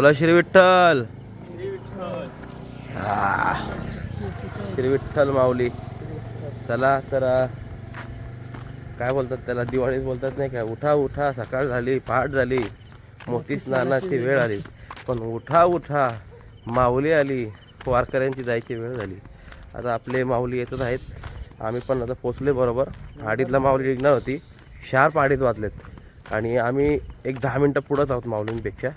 बोला श्री विठ्ठल. श्री विठ्ठल. माऊली. चला तर काय बोलतात त्याला? दिवाळीत बोलतात नाही का उठा उठा सकाळ झाली पहाट झाली. मोठी स्नानाची वेळ आली. पण उठा उठा माऊली आली. वारकऱ्यांची जायची वेळ झाली. आता आपले माऊली येतच आहेत. आम्ही पण आता पोचले बरोबर. आडीतला माऊली निघणार होती. शार्प आडीत वाजलेत आणि आम्ही एक दहा मिनटं पुढंच आहोत माऊलींपेक्षा.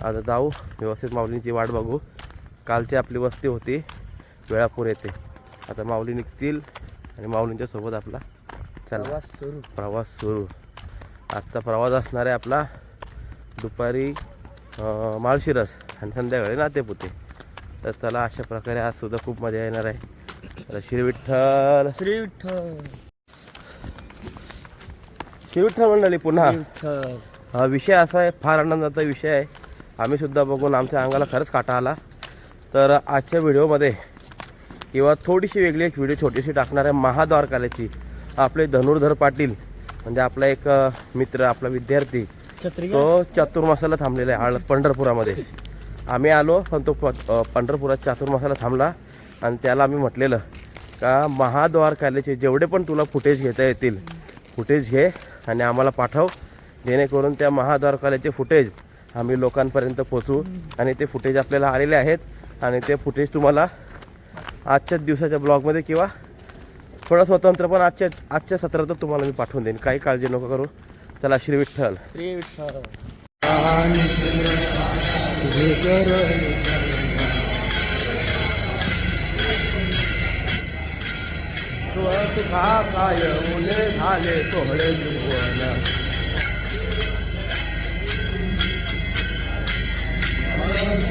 आता जाऊ. व्यवस्थित माऊलींची वाट बघू. कालची आपली वस्ती होती. वेळापूर येते आता माऊली निघतील आणि माऊलींच्या सोबत आपला चला. सुरू. प्रवास सुरू. आजचा प्रवास असणार आहे आपला दुपारी माळशिरस आणि संध्याकाळी नातेपुते. तर चला अशा प्रकारे आज सुद्धा खूप मजा येणार आहे. श्री विठ्ठल श्री विठ्ठल श्री विठ्ठल मंडळी पुन्हा. हा विषय असा आहे फार आनंदाचा विषय आहे. आम्ही सुद्धा बघून आमच्या अंगाला खरंच काटा आला. तर आजच्या व्हिडिओमध्ये किंवा थोडीशी वेगळी एक व्हिडिओ छोटीशी टाकणार आहे महाद्वारकाल्याची आपले धनुर्धर पाटील म्हणजे आपला एक मित्र आपला विद्यार्थी. तो चातुर्मासाला थांबलेला आहे आळ पंढरपुरामध्ये. आम्ही आलो पण तो पंढरपुरात चातुर्मासाला थांबला आणि त्याला आम्ही म्हटलेलं का महाद्वारकाल्याचे जेवढे पण तुला फुटेज घेता येतील फुटेज घे आणि आम्हाला पाठव. जेणेकरून त्या महाद्वारकाल्याचे फुटेज आम्ही लोकांपर्यंत पोचवू आणि ते फुटेज आपल्याला आलेले आहेत आणि ते फुटेज तुम्हाला आजच्याच दिवसाच्या ब्लॉगमध्ये किंवा थोडं स्वतंत्र पण आजच्या आजच्या सत्रातच तुम्हाला मी पाठवून देईन. काही काळजी नको करू. चला श्री विठ्ठल. श्री विठ्ठल.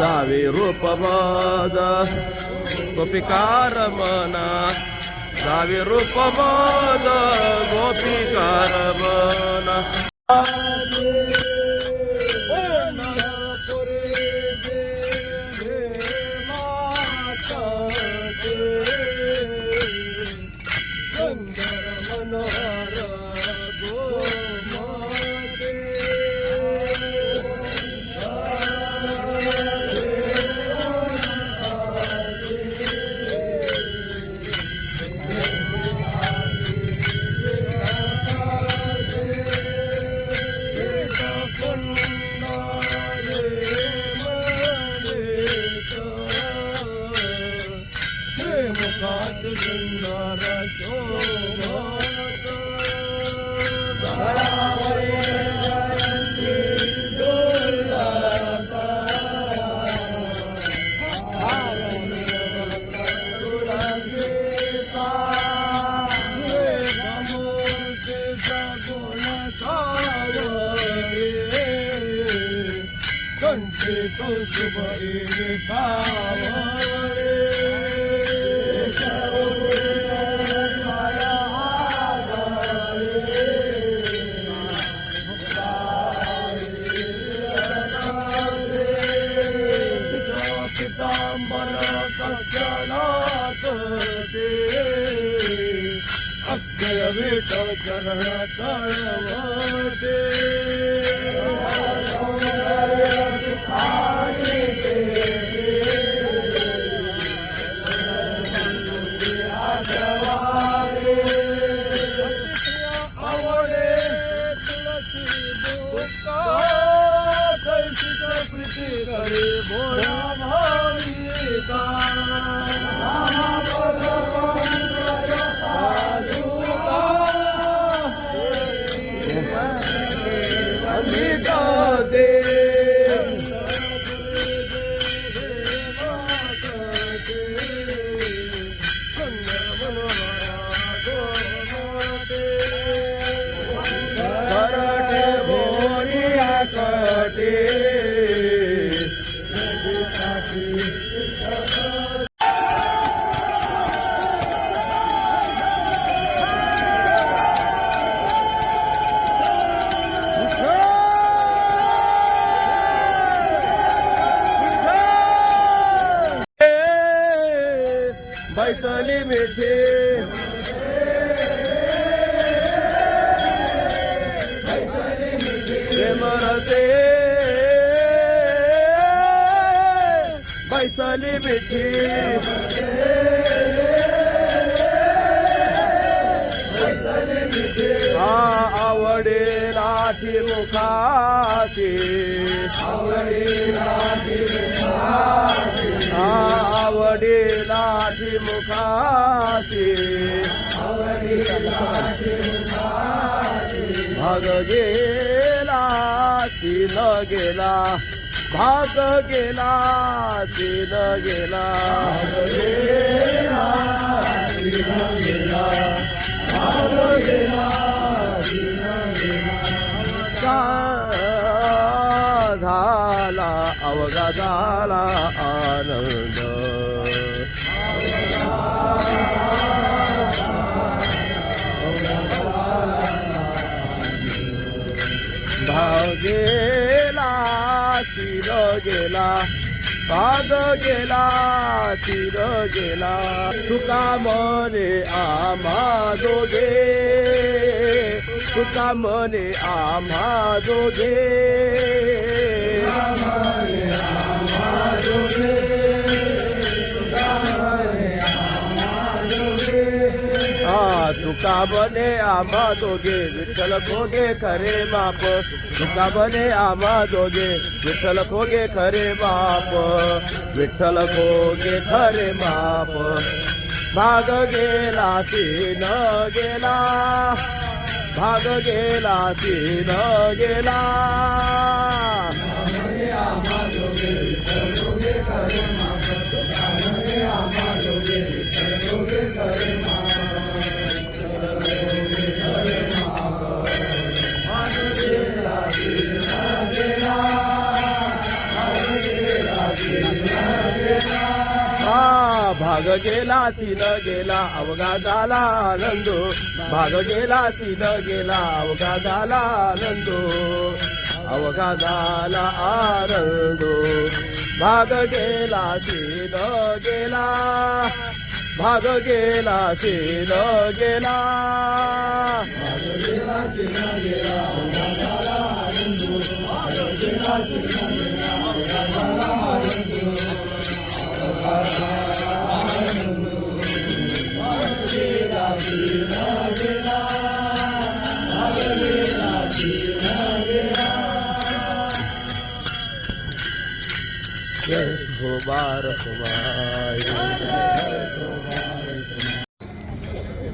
जावे रूप गोपिकार मना जावे रूप गोपिकार मना Yeah. आवडे लाठी आवडे आवडीला मुखाची. भाग गेला तिन गेला भाग गेला तिन गेला गेला. झाला अवघा झाला आनंद. भाव गेला तीर गेला पाद गेला तीर गेला तुका मने आम्हा दोघे तुका मने आम्हा दोघे तुका बने आम्हा दोघे विठ्ठल खोगे खरे बाप. तुका बने आम्हा दोघे विठ्ठल खोगे खरे बाप. विठ्ठल खोगे खरे बाप. भाग गेला तीन गेला. भाग गेला तीन गेला. हा भाग गेला तीन गेला अवघा झाला आनंदो. भाग गेला तिनं गेला अवघा झाला आनंदो. अवघा झाला आनंदो भाग गेला तीन गेला. भाग गेला तीन गेला हो बार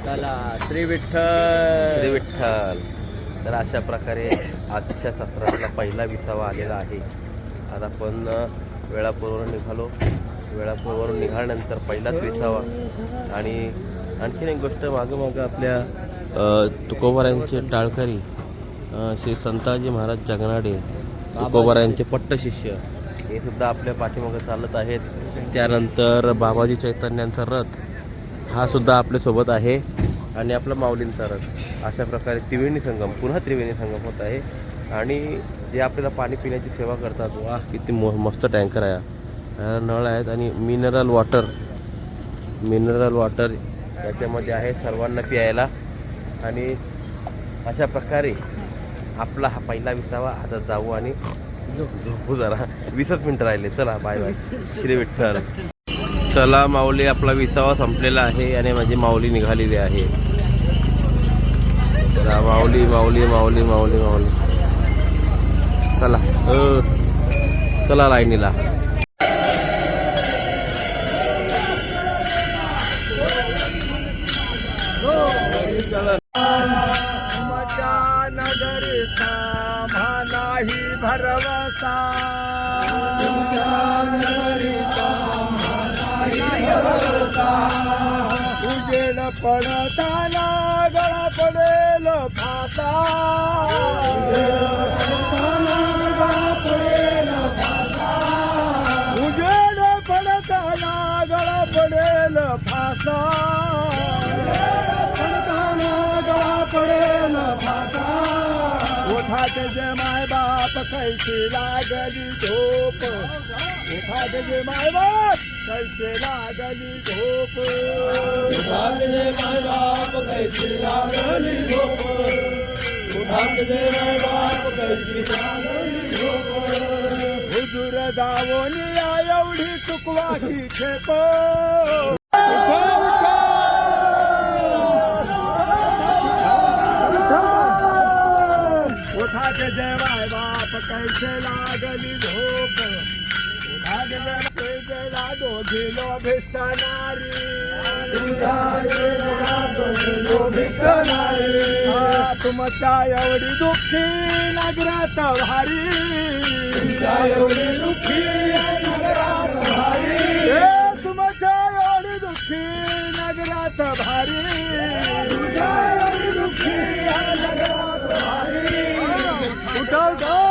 चला श्री विठ्ठल श्री विठ्ठल तर अशा प्रकारे आजच्या सत्रातला पहिला विसावा आलेला आहे. आता आपण वेळापूरवरून निघालो. वेळापूर्वरून निघाल्यानंतर पहिलाच विसावा. आणि आणखीन एक गोष्ट मागं मागं आपल्या अ, तुकोबारायांचे टाळकरी श्री संताजी महाराज जगनाडे तुकोबारायांचे पट्टशिष्य हे सुद्धा आपल्या पाठीमागं चालत आहेत. त्यानंतर बाबाजी चैतन्यांचा रथ हा सुद्धा आपल्यासोबत आहे. आणि आपला माऊलींचा रथ अशा प्रकारे त्रिवेणी संगम पुन्हा त्रिवेणी संगम होत आहे. आणि जे आपल्याला पाणी पिण्याची सेवा करतात वा किती मो मस्त टँकर आहे. नळ आहेत आणि मिनरल वॉटर मिनरल वॉटर त्याच्यामध्ये आहे सर्वांना प्यायला. आणि अशा प्रकारे आपला हा पहिला विसावा आता जाऊ आणि झोपू जरा. वीसच मिनटं राहिले. चला बाय बाय श्री विठ्ठल. चला माऊली आपला विसावा संपलेला आहे आणि माझी माऊली निघालेली आहे. चला, माऊली माऊली माऊली माऊली माऊली. चला चला लाईनीला. गणताना गळा पडेल फासा उजेड पडताना गळा पडेल फासा उठाते जे माय बाप कैसी लागली झोप. उठाते जे माय बाप कैसे लागली झोप? उठात जे माय बाप कैसे लागली झोप? उठात जे माय बाप कैसे लागली झोप? हुजूर दावोनिया एवढी चुकवाची खेप. जय माय बाप कैसे लागली झोप? कैसेला दोघी तुमच्या एवढी दुःखी नगरात भारी. एवढी दुःखी नगरात भारी तुमच्या एवढी दुःखी नगरात भारी. दुःखी नगरात भारी उठव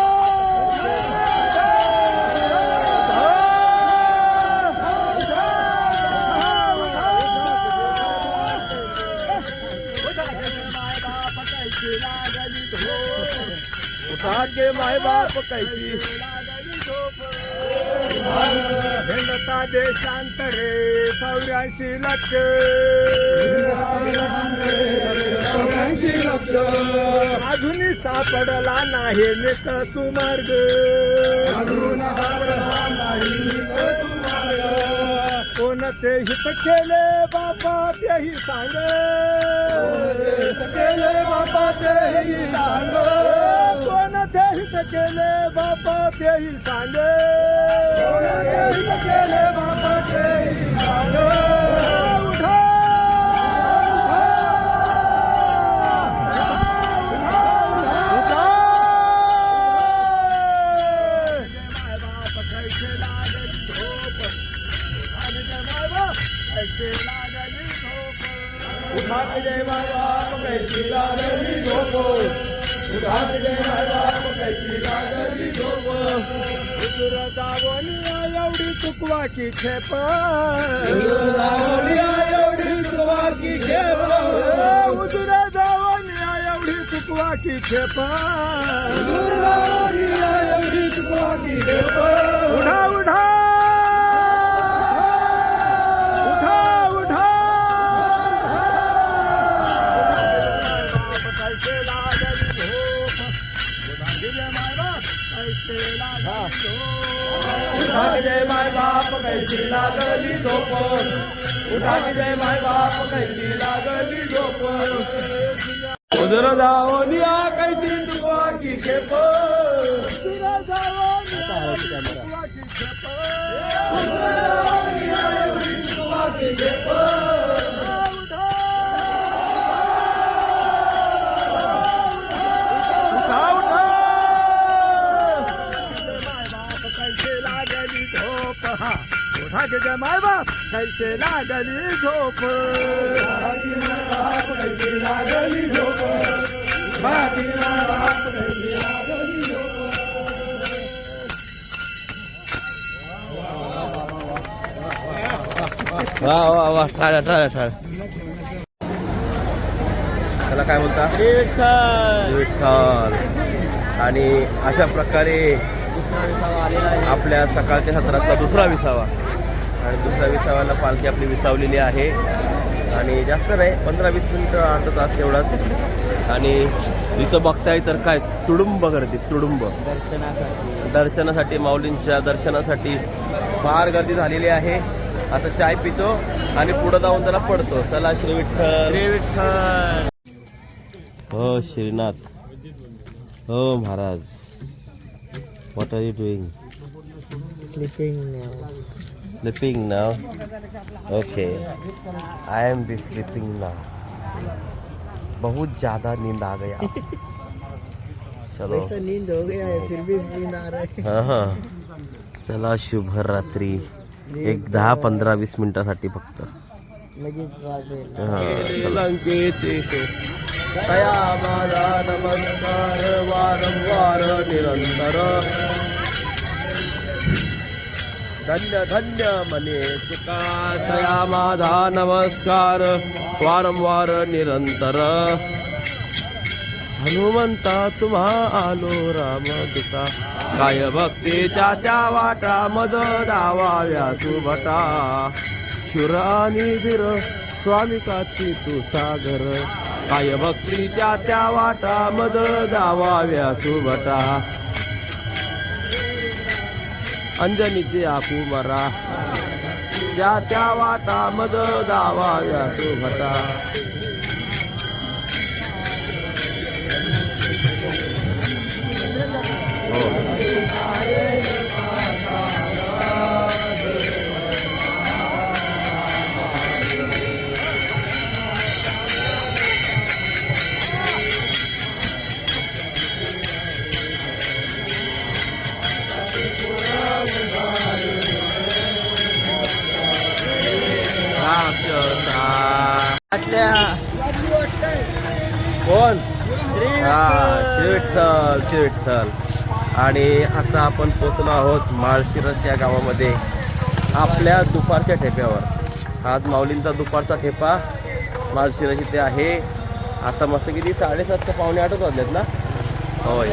उठाके माय बाप कैसी? भिन्नता देशांतरे चौऱ्याऐंशी लक्ष. अजूनही सापडला नाही निक कोन ते हित केले बाबा ते ही सांगे। केले बाबा ते ही सांगे कोन ते हित केले बाबा ते ही सांगे। कोन केले बाबा ते ही सांगे उठा जय बाप लागली झोप उठात जय बाप लागली झोप एवढी चुकवाची खेप दावनिया एवढी चुकवाची खेप उतुर दावनिया एवढी चुकवाची खेप एवढी चुकवाची खेप उठा उठा. उठा के जय माय बाप कैसी लागली झोप उठा के जय माय बाप कैसी लागली झोप उदर जावनिया कैसी तुका की खेप उदर जावनिया कैसे लागली झोप. लागली झोप वा वा वा टाळ्या टाळ्या टाळ्या त्याला काय बोलता? विठ्ठल. आणि अशा प्रकारे आपल्या सकाळच्या सत्रातला दुसरा विसावा. दुसऱ्या विसाव्याला पालखी आपली विसावलेली आहे. आणि जास्त नाही पंधरा वीस मिनिटं अर्धा तास तेवढाच. आणि इथं बघताय तर काय तुडुंब गर्दी तुडुंब. दर्शनासाठी. दर्शनासाठी माऊलींच्या दर्शनासाठी फार गर्दी झालेली आहे. आता चाय पितो आणि पुढं जाऊन त्याला पडतो. चला श्री विठ्ठल. श्री विठ्ठल. हो श्रीनाथ. हो Maharaj. What are you doing sleeping sleeping now okay I am be sleeping now बहुत ज़्यादा नींद आ गया चलो। नींद हो गया है फिर भी नींद आ रहा है। हाँ हाँ। चला शुभ रात्री। एक दहा पंधरा वीस मिनिटासाठी फक्त। लगेच माझा नमस्कार वारंवार निरंतर। धन्य धन्य मने सुका दया माझा नमस्कार. वारंवार निरंतर. हनुमंता तुम्हा आलो राम दुता काय भक्तीच्या त्या वाटा मद दावाव्या सुभटा. शुर आणि धीर स्वामिकाची तू सागर. काय भक्तीच्या त्या वाटा मद दावाव्या सुभटा. अंजनीचे आपू मरा. त्या त्या वाटा मद दावाव्या तो भटा हा श्री विठ्ठल. श्री विठ्ठल आणि आता आपण पोचलो आहोत माळशिरस या गावामध्ये आपल्या दुपारच्या ठेप्यावर. आज माऊलींचा दुपारचा ठेपा माळशिरस इथे आहे. आता मस्त किती? साडेसात ते पावणे आठच वाजलेत ना? होय.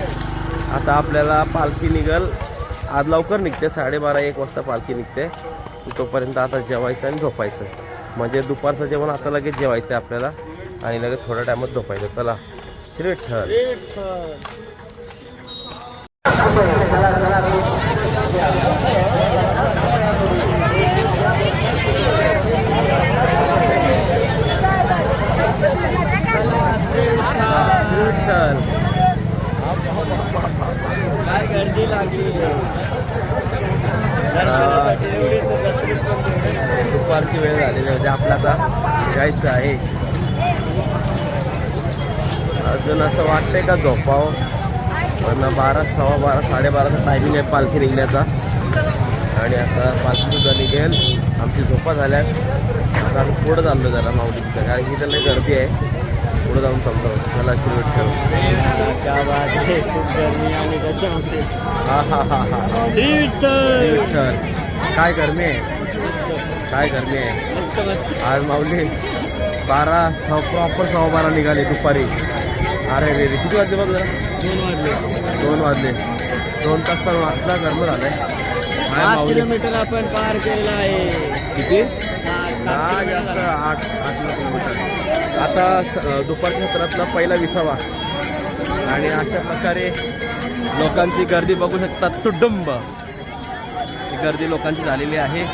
आता आपल्याला पालखी निघल. आज लवकर निघते साडेबारा एक वाजता पालखी निघते. तोपर्यंत आता जेवायचं आणि झोपायचं. म्हणजे दुपारचं जेवण आता लगेच जेवायचं आहे आपल्याला आणि लगेच थोड्या टायमात झोपायचं. चला. श्री विठ्ठल श्री विठ्ठल काय गर्दी लागली दर्शनासाठी एवढी गर्दी पण एवढी. दुपारची वेळ झालेली म्हणजे आपल्याला आता जायचं आहे. अजून असं वाटतंय का झोपावं? पण बारा सव्वा बारा साडेबाराचा टायमिंग आहे पालखी निघण्याचा. आणि आता पालखी सुद्धा निघेल. आमची झोपा झाल्यात. आता आम्ही पुढं चाललो जरा माऊलीच्या कारण की त्याला गर्दी आहे. पुढं जाऊन खूप गर्मी आणि त्याच्यामध्ये हा हा हा हा. काय गरमी आहे? काय गरमी आहे आज माऊली बारा सहा प्रॉपर सहा बारा निघाले दुपारी. अरे रे रे किती वाजले बघ जरा? दोन वाजले. दोन वाजले. दोन तास तर वाजला गरम पाच माऊली. किलोमीटर आपण पार केलेला आहे. किती? दहा किलोमीटर जास्त झाला. आठ आठ किलोमीटर. आता दुपारच्या सत्रातला पहिला विसावा. आणि अशा प्रकारे लोकांची गर्दी बघू शकतात. सुडुंब. ही गर्दी लोकांची झालेली आहे.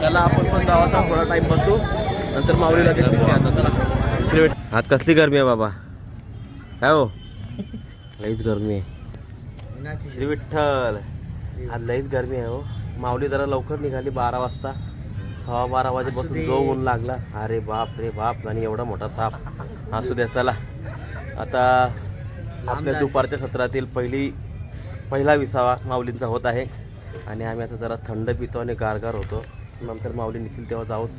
त्याला आपण पण गावाचा थोडा टाइम बसू. नंतर माऊलीला आता चला. आज कसली गरमी आहे बाबा? काय हो? लईच गरमी आहे. श्री विठ्ठल आज लईच गरमी आहे हो. माऊली जरा लवकर निघाली बारा वाजता. सव्वा बारा वाजेपासून जो ऊन लागला. अरे बाप रे बाप आणि एवढा मोठा साप. असू द्या चला. आता आपल्या दुपारच्या सत्रातील पहिली पहिला विसावा माऊलींचा होत आहे. आणि आम्ही आता जरा थंड पितो आणि गारगार होतो. नंतर माऊली निघतील तेव्हा जाऊच.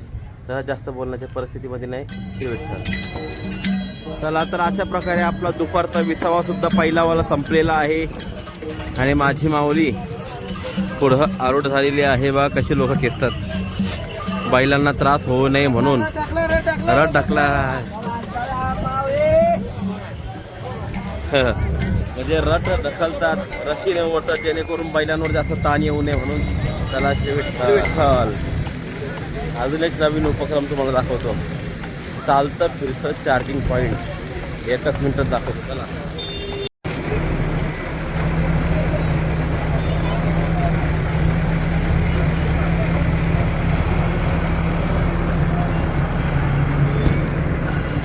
जरा जास्त बोलण्याच्या परिस्थितीमध्ये नाही श्री भेटतात चला तर अशा प्रकारे आपला दुपारचा विसावा सुद्धा पहिलावाला संपलेला आहे. आणि माझी माऊली पुढं आरोट झालेली आहे बा कशी लोक खेचतात. बैलांना त्रास होऊ नये म्हणून. रथ टाकला. म्हणजे रथ ढकलतात रशीने ओढतात जेणेकरून बैलांवर जास्त ताण येऊ नये म्हणून. श्री विठ्ठल. अजून एक नवीन उपक्रम तुम्हाला दाखवतो. चालतं फिरतं चार्जिंग पॉईंट एकच मिनिटात दाखवतो चला.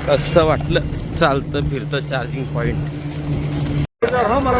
कसं वाटलं? चालतं फिरतं चार्जिंग पॉईंट हा मला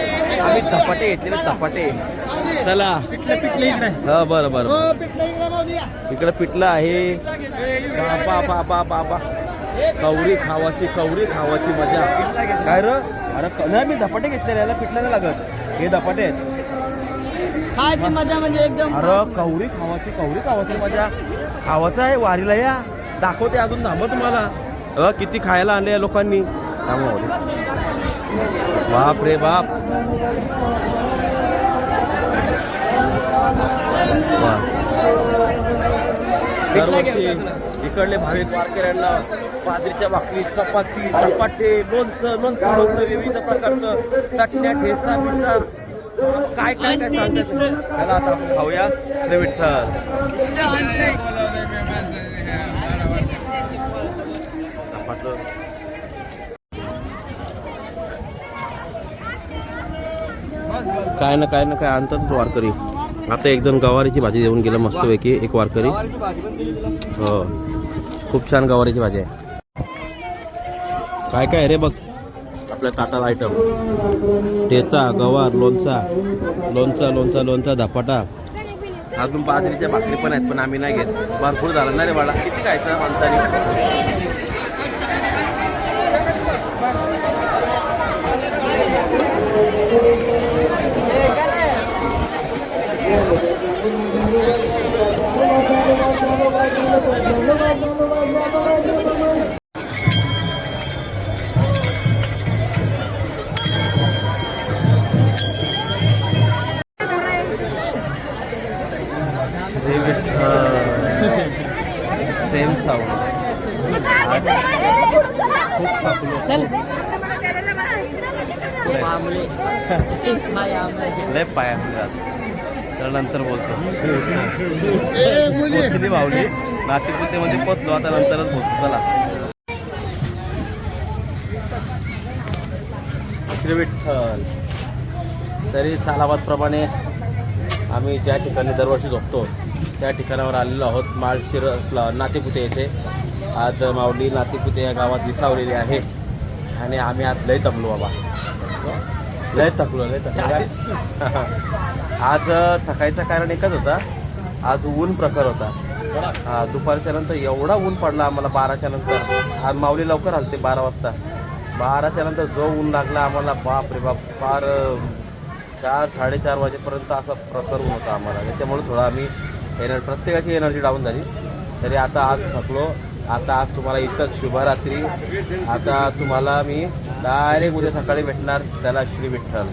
आम्ही धपाटे घेतलेले धपाटे. चला. हा बरं बरं हो पिठलं इकडे पिठलं आहे. बाबा बाबा बाबा कवरी खावाची कवरी खावाची मजा. काय र? अरे नाही मी धपाटे घेतलेले याला पिठलं नाही लागत. हे धपाटे आहेत. खायची मजा म्हणजे एकदम अरे कवरी खावाची कवरी खावाची मजा. खावाचं आहे वारीला या. दाखवते अजून थांबा तुम्हाला. अ किती खायला आणले या लोकांनी. थांबा. बाप रे बाप. दरवर्षी इकडले भाविक वारकऱ्यांना बाजरीच्या भाकरी चपाती चपाटे लोणचं लोणचं लोणचं विविध प्रकारचं चटण्या ठेसा बिसा काय काय काय सांगतात त्याला आता आपण खाऊया. श्री विठ्ठल चपाटं. काय ना काय ना काय आणतात वारकरी. आता एक गवारीची भाजी देऊन गेलं मस्तपैकी एक वारकरी. हो. खूप छान गवारीची भाजी आहे. काय काय रे बघ? आपल्या ताटात आयटम ठेचा गवार लोणचा लोणचा लोणचा लोणचा धपाटा. अजून बाजरीच्या भाकरी पण आहेत पण आम्ही नाही घेत. भरपूर झालं ना रे बाळा. किती खायचं माणसाने? सेम साऊंड खूप लय पाया तर नंतर बोलतो पोचली बावली नाशिकमध्ये पोचलो आता नंतरच बोलतो. चला. श्री विठ्ठल. तरी सालाबादप्रमाणे आम्ही ज्या ठिकाणी दरवर्षी झोपतो त्या ठिकाणावर आलेलो आहोत. माळशिर नातेपुते येथे. आज माऊली नातेपुते या गावात विसावलेली आहे. आणि आम्ही आज लय तपलो बाबा. लय थकलो लय थकलो. आज थकायचं कारण एकच होता. आज ऊन प्रखर होता. हा, दुपारच्या नंतर एवढा ऊन पडला आम्हाला बाराच्या नंतर. आज माऊली लवकर आलते बारा वाजता. बाराच्या नंतर जो ऊन लागला आम्हाला बाप रे बाप फार चार साडेचार वाजेपर्यंत असा प्रखर ऊन होता आम्हाला. त्याच्यामुळे थोडा आम्ही एनर्जी प्रत्येकाची एनर्जी डाऊन झाली. तरी आता आज थकलो. आता आज तुम्हाला इथंच शुभरात्री. आता तुम्हाला मी डायरेक्ट उद्या सकाळी भेटणार त्याला श्री विठ्ठल.